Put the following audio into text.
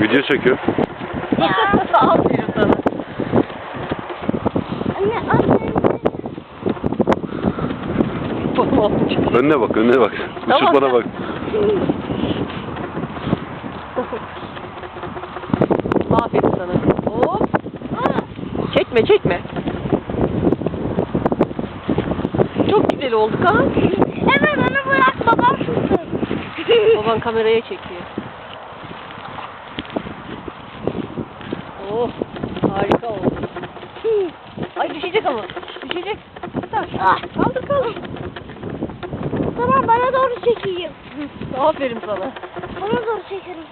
Video çekiyor. Aferin sana. Anne anne. Önüne bak önüne bak. Tamam. Uçurtmana bak. Aferin sana. Hop. Çekme çekme. Çok güzel olduk ha. Evet onu bırak babam tutsun. Baban kameraya çekiyor. Düşecek ama. Düşecek. Tamam. Ah. Kaldır kaldır. Tamam bana doğru çekeyim. Aferin sana. Bana doğru çekelim.